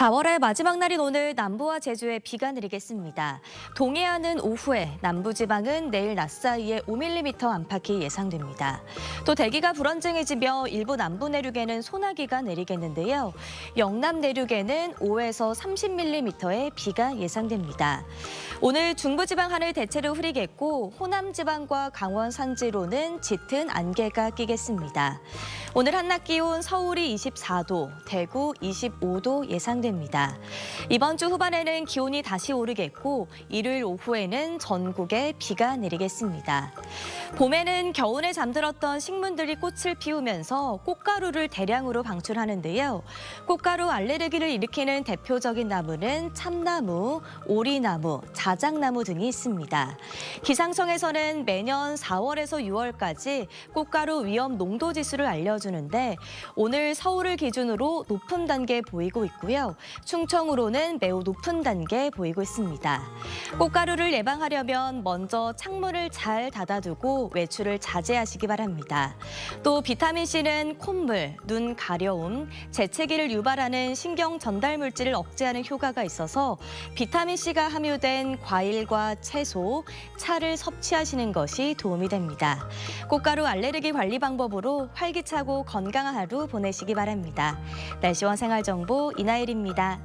4월의 마지막 날인 오늘 남부와 제주에 비가 내리겠습니다. 동해안은 오후에, 남부지방은 내일 낮 사이에 5mm 안팎이 예상됩니다. 또 대기가 불안정해지며 일부 남부 내륙에는 소나기가 내리겠는데요. 영남 내륙에는 5에서 30mm의 비가 예상됩니다. 오늘 중부지방 하늘 대체로 흐리겠고 호남지방과 강원 산지로는 짙은 안개가 끼겠습니다. 오늘 한낮 기온 서울이 24도, 대구 25도 예상됩니다. 이번 주 후반에는 기온이 다시 오르겠고 일요일 오후에는 전국에 비가 내리겠습니다. 봄에는 겨울에 잠들었던 식물들이 꽃을 피우면서 꽃가루를 대량으로 방출하는데요. 꽃가루 알레르기를 일으키는 대표적인 나무는 참나무, 오리나무, 자작나무 등이 있습니다. 기상청에서는 매년 4월에서 6월까지 꽃가루 위험 농도 지수를 알려 주는데 오늘 서울을 기준으로 높은 단계 보이고 있고요. 충청으로는 매우 높은 단계 보이고 있습니다. 꽃가루를 예방하려면 먼저 창문을 잘 닫아두고 외출을 자제하시기 바랍니다. 또 비타민C는 콧물, 눈 가려움, 재채기를 유발하는 신경 전달 물질을 억제하는 효과가 있어서 비타민C가 함유된 과일과 채소, 차를 섭취하시는 것이 도움이 됩니다. 꽃가루 알레르기 관리 방법으로 활기차고 건강한 하루 보내시기 바랍니다. 날씨와 생활정보 이나일입니다.